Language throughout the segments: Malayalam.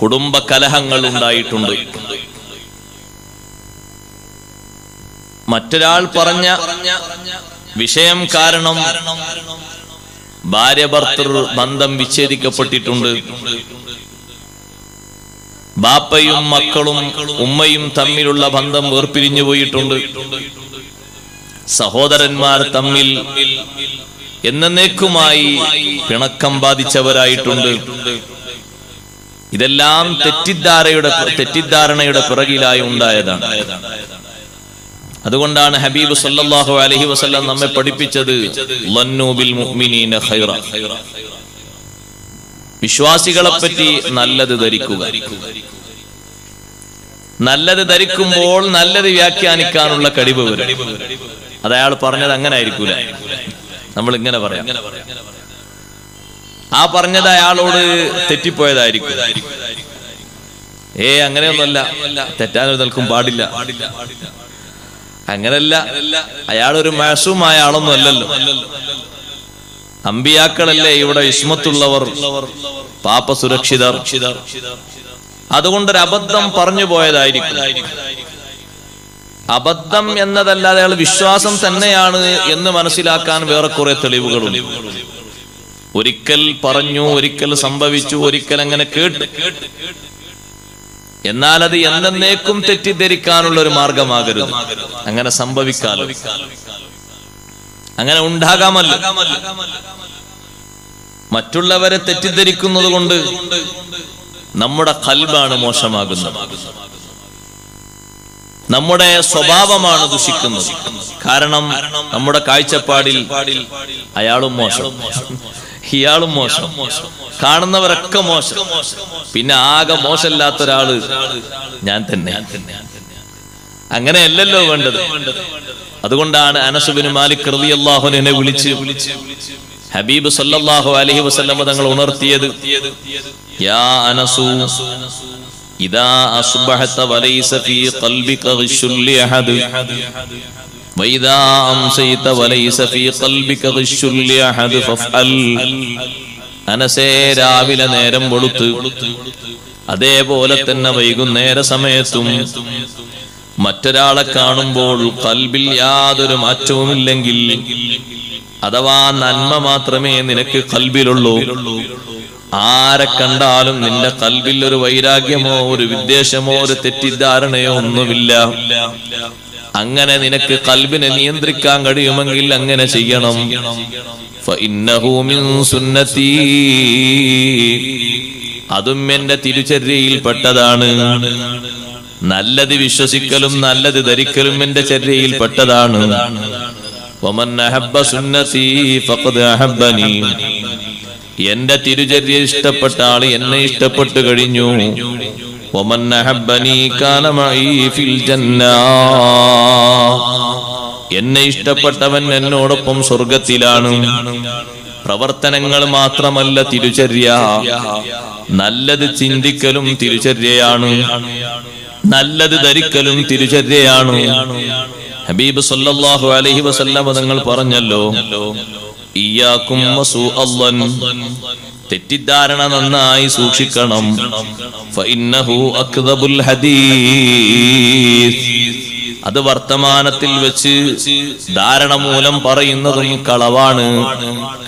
കുടുംബ കലഹങ്ങൾ ഉണ്ടായിട്ടുണ്ട്. മറ്റൊരാൾ പറഞ്ഞ വിഷയം കാരണം ഭാര്യ ഭർത്തൃ ബന്ധം വിച്ഛേദിക്കപ്പെട്ടിട്ടുണ്ട്. ബാപ്പയും മക്കളും ഉമ്മയും തമ്മിലുള്ള ബന്ധം വേർപിരിഞ്ഞു പോയിട്ടുണ്ട് സഹോദരന്മാർ തമ്മിൽ എന്നേക്കുമായി പിണക്കം ബാധിച്ചവരായിട്ടുണ്ട്. ഇതെല്ലാം തെറ്റിദ്ധാരയുടെ തെറ്റിദ്ധാരണയുടെ പിറകിലായി ഉണ്ടായതാണ്. അതുകൊണ്ടാണ് ഹബീബ് സല്ലാഹു അലഹി വസല്ലം നമ്മെ പഠിപ്പിച്ചത് വിശ്വാസികളെ പറ്റി നല്ലത് ധരിക്കുക. നല്ലത് ധരിക്കുമ്പോൾ നല്ലത് വ്യാഖ്യാനിക്കാനുള്ള കഴിവ് വരും. പറഞ്ഞത് അങ്ങനെ ആയിരിക്കൂല നമ്മൾ ഇങ്ങനെ പറയാം. ആ പറഞ്ഞത് അയാളോട് തെറ്റിപ്പോയതായിരിക്കും. ഏ അങ്ങനെയൊന്നുമല്ല. തെറ്റാനൊരു നിൽക്കും പാടില്ല. അങ്ങനല്ല. അയാളൊരു മാസുമായ ആളൊന്നും അല്ലല്ലോ അമ്പിയാക്കളല്ലേ ഇവിടെ ഇസ്മത്തുള്ളവർ പാപ സുരക്ഷിതർ അതുകൊണ്ടൊരു അബദ്ധം പറഞ്ഞു പോയതായിരിക്കും. അബദ്ധം എന്നതല്ലാതെ അയാൾ വിശ്വാസം തന്നെയാണ് എന്ന് മനസ്സിലാക്കാൻ വേറെ കുറെ തെളിവുകളുണ്ട്. ഒരിക്കൽ പറഞ്ഞു ഒരിക്കൽ സംഭവിച്ചു ഒരിക്കൽ അങ്ങനെ കേട്ടു. എന്നാൽ അത് എന്നേക്കും തെറ്റിദ്ധരിക്കാനുള്ള ഒരു മാർഗമാകരുത്. അങ്ങനെ സംഭവിക്കാലോ? അങ്ങനെ ഉണ്ടാകാമല്ലോ. മറ്റുള്ളവരെ തെറ്റിദ്ധരിക്കുന്നത് കൊണ്ട് നമ്മുടെ കൽബാണ് മോശമാകുന്നത്. നമ്മുടെ സ്വഭാവമാണ് ദുഷിക്കുന്നത്. കാരണം നമ്മുടെ കാഴ്ചപ്പാടിൽ അയാളും മോശം. ഇയാളും മോശം. കാണുന്നവരൊക്കെ മോശം. പിന്നെ ആകെ മോശമില്ലാത്ത ഒരാൾ ഞാൻ തന്നെ. അങ്ങനെയല്ലല്ലോ വേണ്ടത്. അതുകൊണ്ടാണ് അനസുബിന് മാലിക് അള്ളാഹുനെ വിളിച്ച് ഹബീബ് സല്ലാഹു അലഹി വസ്ലമ തങ്ങൾ ഉണർത്തിയത് യാ അനസു അനസേ രാവിലെ നേരം വെളുത്ത്. അതേപോലെ തന്നെ വൈകുന്നേര സമയത്തും മറ്റൊരാളെ കാണുമ്പോൾ കൽബിൽ യാതൊരു മാറ്റവുമില്ലെങ്കിൽ അഥവാ നന്മ മാത്രമേ നിനക്ക് കൽബിലുള്ളൂ ആരെ കണ്ടാലും നിന്റെ കൽവിൽ ഒരു വൈരാഗ്യമോ ഒരു വിദ്വേഷമോ ഒരു തെറ്റിദ്ധാരണയോ ഒന്നുമില്ല. അങ്ങനെ നിനക്ക് കൽവിനെ നിയന്ത്രിക്കാൻ കഴിയുമെങ്കിൽ അങ്ങനെ ചെയ്യണം. അതും എന്റെ തിരുചര്യയിൽപ്പെട്ടതാണ് നല്ലത് വിശ്വസിക്കലും നല്ലത് ധരിക്കലും എന്റെ ചര്യയിൽപ്പെട്ടതാണ് ഒമൻ എന്റെ തിരുചര്യ ഇഷ്ടപ്പെട്ട ആൾ എന്നെ ഇഷ്ടപ്പെട്ടു കഴിഞ്ഞു. എന്നെ ഇഷ്ടപ്പെട്ടവൻ എന്നോടൊപ്പം സ്വർഗത്തിലാണ്. പ്രവർത്തനങ്ങൾ മാത്രമല്ല തിരുചര്യ. നല്ലത് ചിന്തിക്കലും തിരുചര്യയാണ്. നല്ലത് ധരിക്കലും തിരുചര്യയാണ്. ഹബീബ് സല്ലാഹു അലഹി വസല്ലം തങ്ങൾ പറഞ്ഞല്ലോ വസൂഅല്ലൻ തെറ്റിദ്ധാരണ നന്നായി സൂക്ഷിക്കണം. അത് വർത്തമാനത്തിൽ വെച്ച് ധാരണ മൂലം പറയുന്നതും കളവാണ്.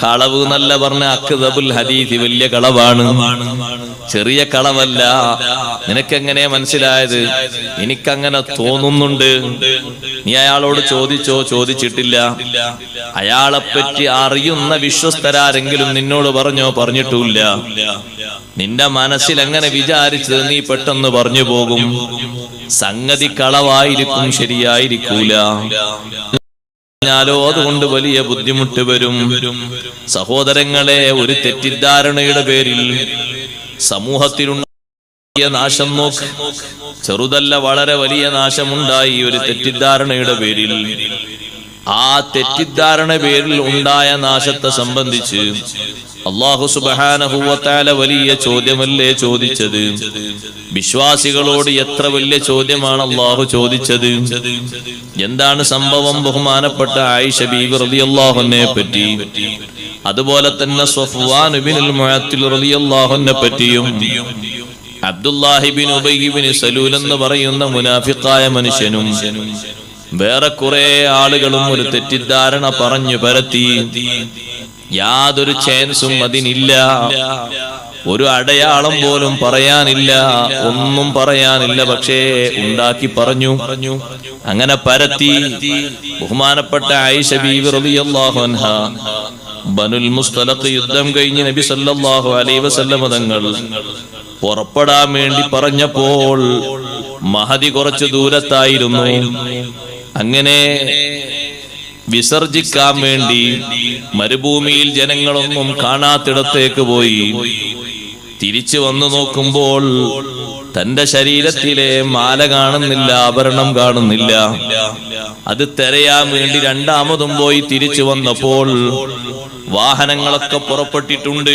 കളവ് എന്നല്ല പറഞ്ഞ അക്ദബുൽ ഹദീസ് വലിയ കളവാണ്. ചെറിയ കളവല്ല നിനക്കെങ്ങനെ മനസ്സിലായത്? എനിക്കങ്ങനെ തോന്നുന്നുണ്ട്. നീ അയാളോട് ചോദിച്ചോ? ചോദിച്ചിട്ടില്ല. അയാളെപ്പറ്റി അറിയുന്ന വിശ്വസ്തരാരെങ്കിലും നിന്നോട് പറഞ്ഞോ? പറഞ്ഞിട്ടില്ല നിന്റെ മനസ്സിൽ എങ്ങനെ വിചാരിച്ചത് നീ പെട്ടെന്ന് പറഞ്ഞു പോകും? സംഗതി കളവായിരിക്കും ശരിയായിരിക്കൂല. അതുകൊണ്ട് വലിയ ബുദ്ധിമുട്ട് വരും. സഹോദരങ്ങളെ ഒരു തെറ്റിദ്ധാരണയുടെ പേരിൽ സമൂഹത്തിലുണ്ടായ നാശം നോക്ക്. ചെറുതല്ല വളരെ വലിയ നാശമുണ്ടായി ഒരു തെറ്റിദ്ധാരണയുടെ പേരിൽ. ആ തെറ്റിദ്ധാരണ പേരിൽ ഉണ്ടായ നാശത്തെ സംബന്ധിച്ച് അള്ളാഹു സുബാനഹുവത്താല വലിയ ചോദ്യമല്ലേ ചോദിച്ചത്? വിശ്വാസികളോട് എത്ര വലിയ ചോദ്യമാണ് അള്ളാഹു ചോദിച്ചത്? എന്താണ് സംഭവം? ബഹുമാനപ്പെട്ട ആയിഷ ബീബി അള്ളാഹുനെ പറ്റി. അതുപോലെ തന്നെ മുഅത്തിൽ റളിയല്ലാഹുവിനെ പറ്റിയും അബ്ദുല്ലാഹിബിൻ ഉബൈബിൻ സലൂൽ എന്ന് പറയുന്ന മുനാഫിക്കായ മനുഷ്യനും വേറെ കുറെ ആളുകളും ഒരു തെറ്റിദ്ധാരണ പറഞ്ഞു പരത്തി. യാതൊരു ചാൻസും അതിനില്ല. ഒരു അടയാളം പോലും പറയാനില്ല. ഒന്നും പറയാനില്ല. പക്ഷേ ഉണ്ടാക്കി പറഞ്ഞു. അങ്ങനെ പരത്തി. ബഹുമാനപ്പെട്ട ആയിഷ ബീവി റളിയല്ലാഹു അൻഹ ബനുൽ മുസ്തലത്ത് യുദ്ധം കഴിഞ്ഞ് നബി സല്ലല്ലാഹു അലൈഹി വസല്ലം തങ്ങൾ പുറപ്പെടാൻ വേണ്ടി പറഞ്ഞപ്പോൾ മഹതി കുറച്ച് ദൂരത്തായിരുന്നു. അങ്ങനെ വിസർജിക്കാൻ വേണ്ടി മരുഭൂമിയിൽ ജനങ്ങളൊന്നും കാണാത്തിടത്തേക്ക് പോയി. തിരിച്ചു വന്നു നോക്കുമ്പോൾ തന്റെ ശരീരത്തിലെ മാല കാണുന്നില്ല ആഭരണം കാണുന്നില്ല. അത് തെരയാൻ വേണ്ടി രണ്ടാമതും പോയി തിരിച്ചു വന്നപ്പോൾ വാഹനങ്ങളൊക്കെ പുറപ്പെട്ടിട്ടുണ്ട്.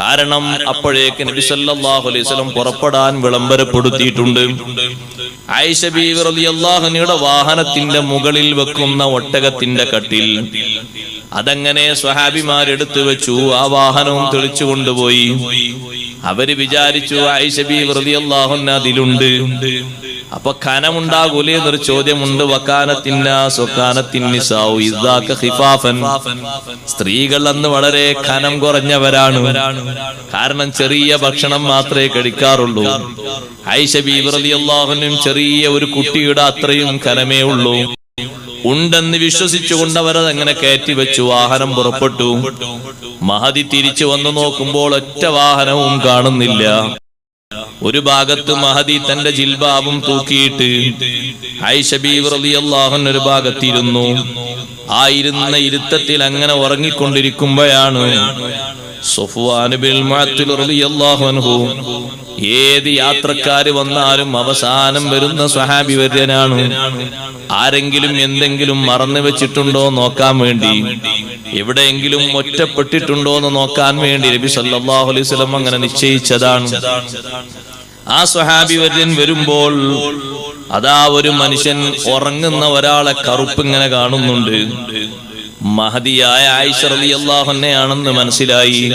കാരണം അപ്പോഴേക്ക് നബി സല്ലല്ലാഹു അലൈഹി വസല്ലം പുറപ്പെടാൻ വിളംബരപ്പെടുത്തിയിട്ടുണ്ട്. ആയിഷ ബീവി അൻഹയുടെ വാഹനത്തിന്റെ മുകളിൽ വെക്കുന്ന ഒട്ടകത്തിന്റെ കട്ടിൽ. അതങ്ങനെ സ്വഹാബിമാരെടുത്തു വെച്ചു ആ വാഹനവും തെളിച്ചു കൊണ്ടുപോയി. അവർ വിചാരിച്ചു ആയിഷബി റളിയല്ലാഹുവിന് അതിലുണ്ട്. അപ്പൊ കനമുണ്ടാകൂലേ എന്നൊരു ചോദ്യമുണ്ട്. സ്ത്രീകൾ അന്ന് വളരെ കനം കുറഞ്ഞവരാണ്. കാരണം ചെറിയ ഭക്ഷണം മാത്രമേ കഴിക്കാറുള്ളൂ. ഐഷ ബീവ്രതിയല്ലാഹുനും ചെറിയ ഒരു കുട്ടിയുടെ അത്രയും കനമേ ഉള്ളൂ. ഉണ്ടെന്ന് വിശ്വസിച്ചുകൊണ്ട് അവരത് അങ്ങനെ കയറ്റി വെച്ചു വാഹനം പുറപ്പെട്ടു. മഹതി തിരിച്ചു വന്നു നോക്കുമ്പോൾ ഒറ്റ വാഹനവും കാണുന്നില്ല. ഒരു ഭാഗത്ത് മഹദി തന്റെ ജിൽബാബും തൂക്കിയിട്ട് ഐഷബീവ്രതിയല്ലാഹൻ ഒരു ഭാഗത്തിരുന്നു. ആ ഇരുന്ന ഇരുത്തത്തിൽ അങ്ങനെ ഉറങ്ങിക്കൊണ്ടിരിക്കുമ്പോഴാണ് ഏത് യാത്രക്കാര് വന്നാലും അവസാനം വരുന്ന സ്വഹാബി വര്യനാണ്. ആരെങ്കിലും എന്തെങ്കിലും മറന്നു വെച്ചിട്ടുണ്ടോ നോക്കാൻ വേണ്ടി. എവിടെയെങ്കിലും ഒറ്റപ്പെട്ടിട്ടുണ്ടോ എന്ന് നോക്കാൻ വേണ്ടി നബി സല്ലാഹു അലൈഹി സ്വലം അങ്ങനെ നിശ്ചയിച്ചതാണ്. ആ സ്വഹാബി വര്യൻ വരുമ്പോൾ അതാ ഒരു മനുഷ്യൻ ഉറങ്ങുന്ന ഒരാളെ കറുപ്പ് ഇങ്ങനെ കാണുന്നുണ്ട്. മഹതിയായ ആയിഷ റളിയല്ലാഹുന്നെയാണെന്ന് മനസ്സിലായി.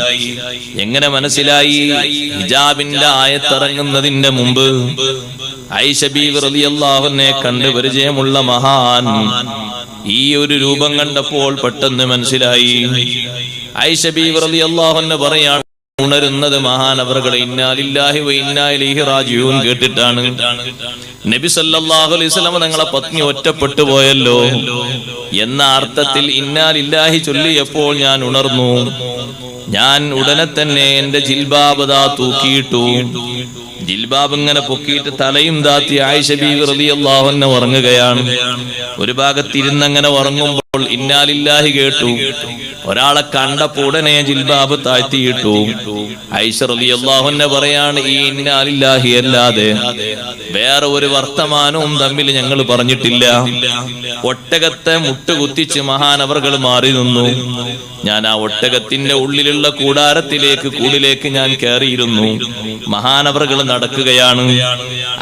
എങ്ങനെ മനസ്സിലായി? ഹിജാബിന്റെ ആയത്തിറങ്ങുന്നതിന്റെ മുമ്പ് റളിയല്ലാഹുന്നെ കണ്ട് പരിചയമുള്ള മഹാൻ ഈ ഒരു രൂപം കണ്ടപ്പോൾ പെട്ടെന്ന് മനസ്സിലായി. ആയിഷ ബീവി റളിയല്ലാഹുന്നെ പറയാണ് ഉണരുന്നത് മഹാനവറുകളെ ഇന്നാലില്ലാഹി വ ഇന്നാ ഇലൈഹി റാജിഊൻ കേട്ടിട്ടാണ്. നബി സല്ലല്ലാഹു അലൈഹി വസല്ലം തങ്ങളെ പത്നി ഒറ്റപ്പെട്ടു പോയല്ലോ. എന്ന അർത്ഥത്തിൽ ഇന്നാലില്ലാഹി ചൊല്ലിയപ്പോൾ ഞാൻ ഉണർന്നു. ഞാൻ ഉടനെ തന്നെ എന്റെ ജിൽബാബദാ തൂക്കിയിട്ടു. ജിൽബാബ് ഇങ്ങനെ പൊക്കിയിട്ട് തലയും താത്തി ആയിഷ ബീവി റളിയല്ലാഹു അൻഹ ഉറങ്ങുകയാണ്. ഒരു ഭാഗത്ത് ഇരുന്നങ്ങനെ ഉറങ്ങുമ്പോൾ ഇന്നാലില്ലാഹി കേട്ടു. ഒരാളെ കണ്ടപ്പോ ഉടനെ ജിൽബാബ് താഴ്ത്തിയിട്ടു. അൻഹ പറയാണ് ഈ ഇന്നാലില്ലാഹി അല്ലാതെ വേറെ ഒരു വർത്തമാനവും തമ്മിൽ ഞങ്ങൾ പറഞ്ഞിട്ടില്ല. ഒട്ടകത്തെ മുട്ടുകുത്തിച്ച് മഹാനവറുകൾ മാറി നിന്നു. ഞാൻ ആ ഒട്ടകത്തിന്റെ ഉള്ളിലുള്ള കൂടാരത്തിലേക്ക് കൂടിലേക്ക് ഞാൻ കയറിയിരുന്നു. മഹാനവറുകൾ നടക്കുകയാണ്.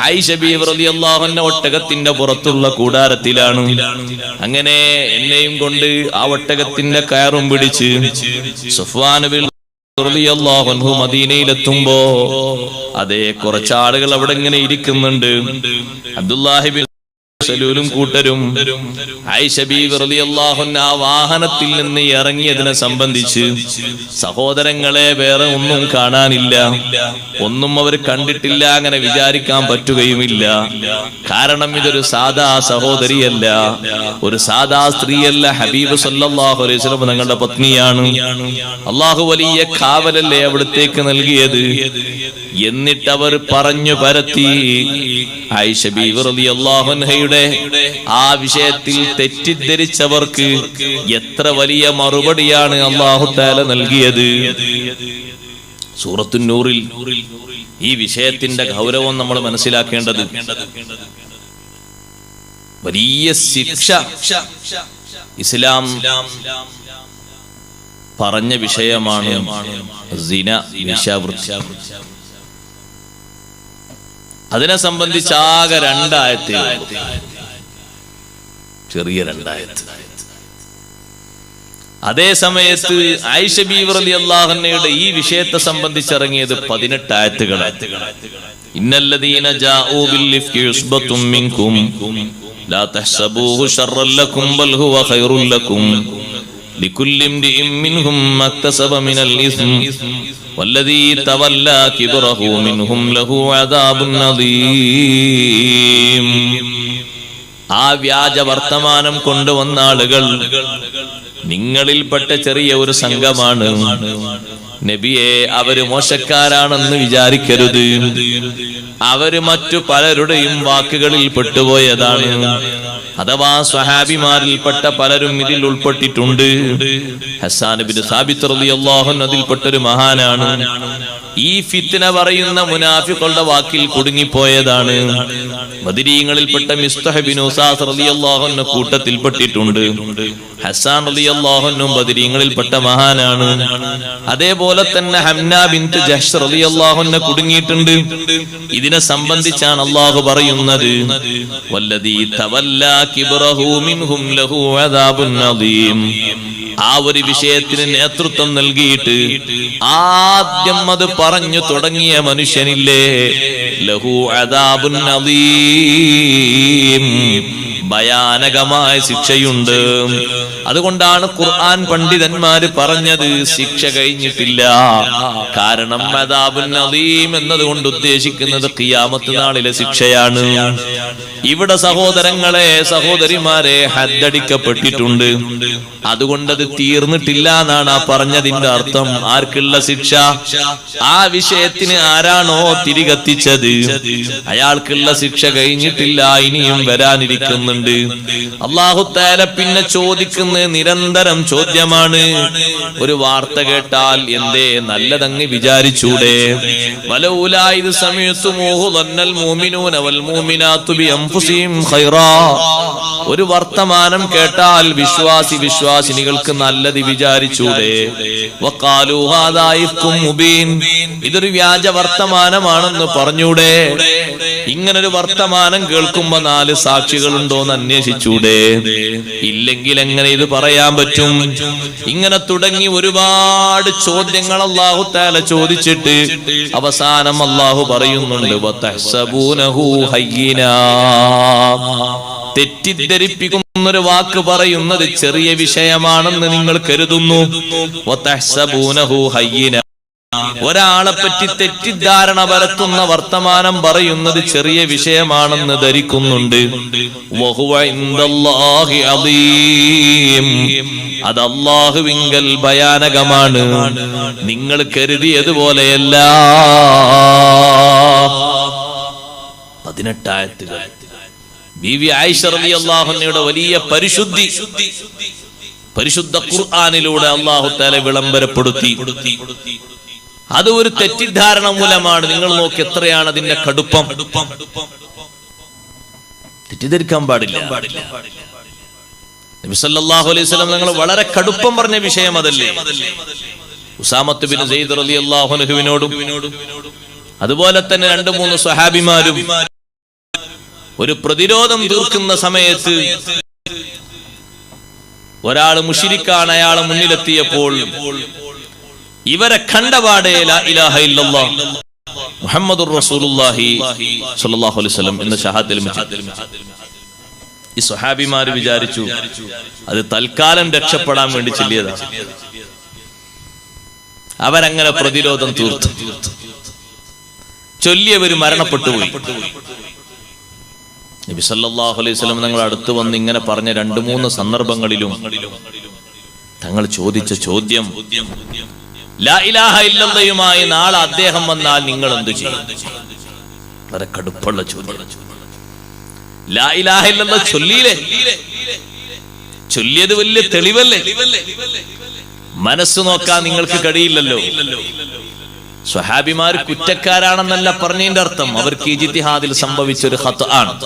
ഐഷബി അൻഹ ഒട്ടകത്തിന്റെ പുറത്തുള്ള കൂടാരത്തിലാണ്. അങ്ങനെ എന്നെയും കൊണ്ട് ആ ഒട്ടകത്തിന്റെ കയറും പിടിച്ച് അൻഹു മദീനയിലെത്തുമ്പോ അതേ കുറച്ചാളുകൾ അവിടെ ഇങ്ങനെ ഇരിക്കുന്നുണ്ട്. അബ്ദുല്ലാഹിബിൻ സലൂലും കൂട്ടരും. ആ വാഹനത്തിൽ നിന്ന് ഇറങ്ങിയതിനെ സംബന്ധിച്ച് സഹോദരങ്ങളെ വേറെ ഒന്നും കാണാനില്ല. ഒന്നും അവർ കണ്ടിട്ടില്ല അങ്ങനെ വിചാരിക്കാൻ പറ്റുകയുമില്ല. കാരണം ഇതൊരു സാധാ സഹോദരിയല്ല. ഒരു സാധാ സ്ത്രീയല്ല. ഹബീബ് സല്ലല്ലാഹു അലൈഹി നിങ്ങളുടെ പത്നിയാണ്. അള്ളാഹു വലിയ കാവലല്ലേ അവിടത്തേക്ക് നൽകിയത്? എന്നിട്ട് അവർ പറഞ്ഞു പരത്തി ബീവി റളിയല്ലാഹു ആ വിഷയത്തിൽ തെറ്റിദ്ധരിച്ചവർക്ക് എത്ര വലിയ മറുപടിയാണ് അള്ളാഹു താല നൽകിയത്. സൂറത്തുന്നൂറിൽ ഈ വിഷയത്തിന്റെ ഗൗരവം നമ്മൾ മനസ്സിലാക്കേണ്ടത് വലിയ ശിക്ഷ ഇസ്ലാം പറഞ്ഞ വിഷയമാണ് സിന വേശ്യാവൃത്തി അതിനെ സംബന്ധിച്ച് ആകെ രണ്ടായത്തേ. ചെറിയ രണ്ടായത്ത്. അതേ സമയത്ത് ആയിഷ ബീവർ അലി ഈ വിഷയത്തെ സംബന്ധിച്ചിറങ്ങിയത് പതിനെട്ട് ഇന്നല്ലദീന ബിൽ ഹുവ لكل امرئ منهم ما اكتسب من الإثم والذي تولى كبره منهم له عذاب عظيم ആ വ്യാജ വർത്തമാനം കൊണ്ടുവന്ന ആളുകൾ നിങ്ങളിൽപ്പെട്ട ചെറിയ ഒരു സംഘമാണ് നബിയെ അവര് മോശക്കാരാണെന്ന് വിചാരിക്കരുത് അവര് മറ്റു പലരുടെയും വാക്കുകളിൽ പെട്ടുപോയതാണ് അഥവാ സ്വഹാബിമാരിൽപ്പെട്ട പലരും ഇതിൽ ഉൾപ്പെട്ടിട്ടുണ്ട്. ഹസാൻ ബിൻ സാബിത്ത് റളിയല്ലാഹു അൻഹു അതിൽപ്പെട്ടൊരു മഹാനാണ്. ഈ ഫിത്തിന പറയുന്ന മുനാഫികളുടെ വാക്കിൽ കുടുങ്ങിപ്പോയതാണ്. റളിയല്ലാഹു അൻഹു കൂട്ടത്തിൽപ്പെട്ടിട്ടുണ്ട്. ഹസാൻ അൻഹു ബദരീങ്ങളിൽപ്പെട്ട മഹാനാണ്. അതേപോലെ തന്നെ ഹംന ബിൻത് ജഹ്ഷ് റളിയല്ലാഹു അൻഹു കുടുങ്ങിയിട്ടുണ്ട്. ഇതിനെ സംബന്ധിച്ചാണ് അള്ളാഹു പറയുന്നത്. വല്ലദീ തവല്ലാ ആ ഒരു വിഷയത്തിന് നേതൃത്വം നൽകിയിട്ട് ആദ്യം അത് പറഞ്ഞു തുടങ്ങിയ മനുഷ്യനില്ലേ? ലഹു അദാബുൻ അദീം ഭയാനകമായ ശിക്ഷയുണ്ട്. അതുകൊണ്ടാണ് ഖുർആൻ പണ്ഡിതന്മാര് പറഞ്ഞത് ശിക്ഷ കഴിഞ്ഞിട്ടില്ല. കാരണം മദാബുൽ നദീം എന്നതുകൊണ്ട് ഉദ്ദേശിക്കുന്നത് ഖിയാമത്ത് നാളിലെ ശിക്ഷയാണ്. ഇവിടെ സഹോദരങ്ങളെ സഹോദരിമാരെ ഹദ്ദടിക്കപ്പെട്ടിട്ടുണ്ട്. അതുകൊണ്ടത് തീർന്നിട്ടില്ല എന്നാണ് ആ പറഞ്ഞതിന്റെ അർത്ഥം. ആർക്കുള്ള ശിക്ഷ? ആ വിഷയത്തിന് ആരാണോ തിരികത്തിച്ചത്. അയാൾക്കുള്ള ശിക്ഷ കഴിഞ്ഞിട്ടില്ല ഇനിയും വരാനിരിക്കുന്നുണ്ട്. അള്ളാഹുത്താല പിന്നെ ചോദിക്കുന്ന നിരന്തരം ചോദ്യമാണ് ഒരു വാർത്ത കേട്ടാൽ എന്തേ നല്ലതങ്ങ് വിചാരിച്ചൂടെ? വലൗലാ ഇത് സമയത്ത് വൽ ഒരു വർത്തമാനം കേട്ടാൽ വിശ്വാസി വിശ്വാസിനികൾക്ക് നല്ലത് വിചാരിച്ചൂടെ? ഇതൊരു വ്യാജ വർത്തമാനമാണെന്ന് പറഞ്ഞൂടെ? ഇങ്ങനൊരു വർത്തമാനം കേൾക്കുമ്പോ നാല് സാക്ഷികളുണ്ടോന്ന് അന്വേഷിച്ചൂടെ ഇല്ലെങ്കിൽ എങ്ങനെ ഇത് പറയാൻ പറ്റും? ഇങ്ങനെ തുടങ്ങി ഒരുപാട് ചോദ്യങ്ങൾ അള്ളാഹു താല ചോദിച്ചിട്ട് അവസാനം അള്ളാഹു പറയുന്നുണ്ട് തെറ്റിദ്ധരിപ്പിക്കും ഒരു വാക്ക് പറയുന്നത് ചെറിയ വിഷയമാണെന്ന് നിങ്ങൾ കരുതുന്നു. ഒരാളെ പറ്റി തെറ്റിദ്ധാരണ പരത്തുന്ന വർത്തമാനം പറയുന്നത് ചെറിയ വിഷയമാണെന്ന് ധരിക്കുന്നുണ്ട്. അത് അള്ളാഹുവിങ്കൽ ഭയാനകമാണ്. നിങ്ങൾ കരുതിയതുപോലെയല്ല. പതിനെട്ടായിരത്തുകൾ ബി വി ആയിഷ റളിയല്ലാഹുവിന്റെ വലിയ പരിശുദ്ധി. പരിശുദ്ധ ഖുർആാനിലൂടെ അള്ളാഹു താല വിളംബരപ്പെടുത്തി. അത് ഒരു തെറ്റിദ്ധാരണ മൂലമാണ്. നിങ്ങൾ നോക്കി എത്രയാണ് അതിന്റെ കടുപ്പം. തെറ്റിദ്ധരിക്കാൻ പാടില്ല. നബി സല്ലല്ലാഹു അലൈഹി വസല്ലം നിങ്ങൾ വളരെ കടുപ്പം പറഞ്ഞ വിഷയം അതല്ലേ? ഉസാമത്ത് ബിൻ സെയ്ദ് റളിയല്ലാഹു അൻഹുവിനോടും അതുപോലെ തന്നെ രണ്ട് മൂന്ന് സ്വഹാബിമാരും ഒരു പ്രതിരോധം തീർക്കുന്ന സമയത്ത് ഒരാൾ മുഷിരിക്കാണ് അയാളെ മുന്നിലെത്തിയപ്പോൾ ഇവരെ കണ്ടപാടേ അലൈഹി വസല്ലം എന്ന ഈ സ്വഹാബിമാർ വിചാരിച്ചു അത് തൽക്കാലം രക്ഷപ്പെടാൻ വേണ്ടി ചെല്ലിയതാണ്. അവരങ്ങനെ പ്രതിരോധം തീർത്തു. ചൊല്ലിയവര് മരണപ്പെട്ടുപോയി നബി സല്ലല്ലാഹു അലൈഹി വസല്ലം അടുത്ത് വന്ന് ഇങ്ങനെ പറഞ്ഞ രണ്ട് മൂന്ന് സന്ദർഭങ്ങളിലും തങ്ങൾ ചോദിച്ച ചോദ്യം. ലാ ഇലാഹ ഇല്ലല്ലയുമായി നാളെ അദ്ദേഹം വന്നാൽ നിങ്ങൾ എന്ത് ചെയ്യും? വളരെ കടുപ്പുള്ള ചോദ്യം. ലാ ഇലാഹ ഇല്ലല്ല ചൊല്ലിയില്ലേ? ചൊല്ലിയത് വലിയ തെളിവല്ലേ? മനസ്സ് നോക്കാൻ നിങ്ങൾക്ക് കഴിയില്ലല്ലോ. സ്വഹാബിമാർ കുറ്റക്കാരാണെന്നല്ല പറഞ്ഞതിന്റെ അർത്ഥം. അവർക്ക് ഈ ജിത്തിഹാദിൽ സംഭവിച്ച ഒരു ഹത്ത് ആണ്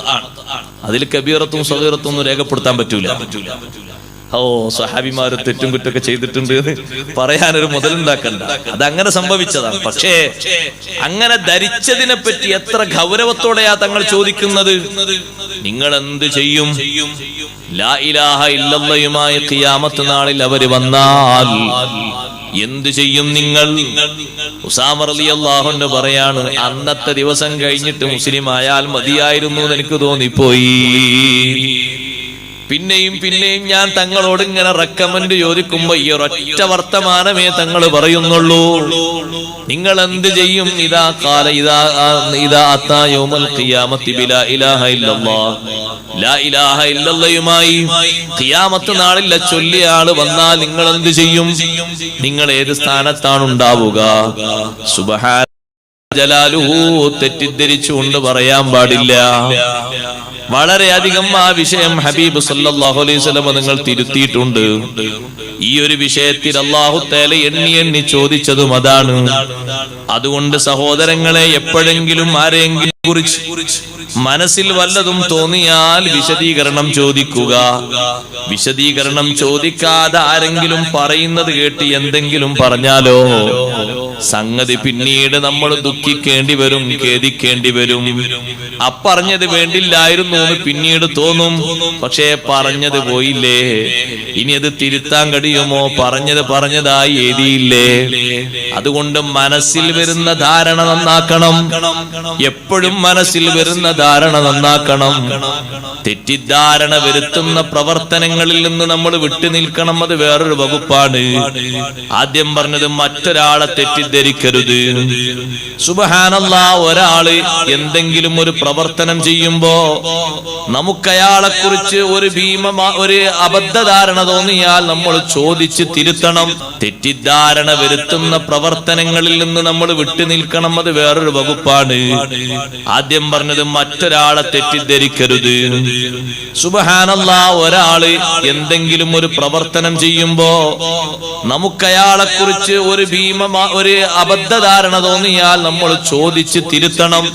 അതിൽ കബീറത്തും സ്വകീറത്തും ഒന്നും രേഖപ്പെടുത്താൻ പറ്റൂല. ഓ സഹാബിമാർ തെറ്റും കുറ്റൊക്കെ ചെയ്തിട്ടുണ്ട് എന്ന് പറയാനൊരു മുതലുണ്ടാക്കണ്ട. അതങ്ങനെ സംഭവിച്ചതാണ്. പക്ഷേ അങ്ങനെ ധരിച്ചതിനെ പറ്റി എത്ര ഗൗരവത്തോടെയാ തങ്ങൾ ചോദിക്കുന്നത്? നിങ്ങൾ എന്ത് ചെയ്യും? ലാ ഇലാഹ ഇല്ലല്ലയുമായി ഖിയാമത്ത് നാളിൽ അവർ വന്നാൽ എന്തു ചെയ്യും നിങ്ങൾ? ഉസാമർ പറയാണ് അന്നത്തെ ദിവസം കഴിഞ്ഞിട്ട് മുസ്ലിം ആയാൽ മതിയായിരുന്നു എന്ന് എനിക്ക് തോന്നിപ്പോയി. പിന്നെയും പിന്നെയും ഞാൻ തങ്ങളോട് ഇങ്ങനെ റെക്കമെന്റ് ചോദിക്കുമ്പോ ഈ ഒരൊറ്റ വർത്തമാനമേ തങ്ങൾ പറയുന്നുള്ളൂ. നിങ്ങൾ എന്ത് ചെയ്യും? ഇതാ കാല ഇതാ ഇതാ അത്താ യൗമൽ ഖിയാമത്തി ബിലാ ഇലാഹ ഇല്ലല്ലാഹ് ലാ ഇലാഹ ഖിയാമത്ത് നാളിൽ ചൊല്ലിയ ആൾ വന്നാൽ നിങ്ങൾ എന്ത് ചെയ്യും? നിങ്ങൾ ഏത് സ്ഥാനത്താണ് ഉണ്ടാവുക സുബഹാന ജലാലുഹു തെറ്റിദ്ധരിച്ചുകൊണ്ട് പറയാൻ പാടില്ല. വളരെയധികം ആ വിഷയം ഹബീബ് സല്ലല്ലാഹു അലൈഹി വസല്ലം നിങ്ങൾ തിരുത്തിയിട്ടുണ്ട്. ഈ ഒരു വിഷയത്തിൽ അള്ളാഹു തേല എണ്ണി എണ്ണി ചോദിച്ചതും അതാണ്. അതുകൊണ്ട് സഹോദരങ്ങളെ എപ്പോഴെങ്കിലും ആരെങ്കിലും കുറിച്ച് മനസ്സിൽ വല്ലതും തോന്നിയാൽ വിശദീകരണം ചോദിക്കുക. വിശദീകരണം ചോദിക്കാതെ ആരെങ്കിലും പറയുന്നത് കേട്ട് എന്തെങ്കിലും പറഞ്ഞാലോ? സംഗതി പിന്നീട് നമ്മൾ ദുഃഖിക്കേണ്ടി വരും ഖേദിക്കേണ്ടി വരും. അപ്പറഞ്ഞത് വേണ്ടില്ലായിരുന്നു എന്ന് പിന്നീട് തോന്നും. പക്ഷേ പറഞ്ഞത് പോയില്ലേ? ഇനി അത് തിരുത്താൻ കഴിയുമോ? പറഞ്ഞത് പറഞ്ഞതായി എഴുതിയില്ലേ? അതുകൊണ്ട് മനസ്സിൽ വരുന്ന ധാരണ നന്നാക്കണം. എപ്പോഴും മനസ്സിൽ വരുന്ന ധാരണ നന്നാക്കണം. തെറ്റിദ്ധാരണ വരുത്തുന്ന പ്രവർത്തനങ്ങളിൽ നിന്ന് നമ്മൾ വിട്ടുനിൽക്കണം അത് വേറൊരു വകുപ്പാണ്. ആദ്യം പറഞ്ഞത് മറ്റൊരാളെ തെറ്റിദ്ധരിക്കരുത്. സുബഹാനല്ല ഒരാൾ എന്തെങ്കിലും ഒരു പ്രവർത്തനം ചെയ്യുമ്പോ നമുക്കയാളെ കുറിച്ച് ഒരു ഭീമ ഒരു അബദ്ധ ധാരണ തോന്നിയാൽ നമ്മൾ ചോദിച്ച് തിരുത്തണം. തെറ്റിദ്ധാരണ വരുത്തുന്ന പ്രവർത്തനങ്ങളിൽ നിന്ന് നമ്മൾ വിട്ടുനിൽക്കണം അത് വേറൊരു വകുപ്പാണ്. ആദ്യം പറഞ്ഞത് മറ്റൊരാളെ തെറ്റിദ്ധരിക്കരുത്. സുബഹാനല്ല ഒരാൾ എന്തെങ്കിലും ഒരു പ്രവർത്തനം ചെയ്യുമ്പോ നമുക്ക് അയാളെ കുറിച്ച് ഒരു ഭീമ ഒരു അബദ്ധധാരണ തോന്നിയാൽ നമ്മൾ ചോദിച്ച് തിരുത്തണം.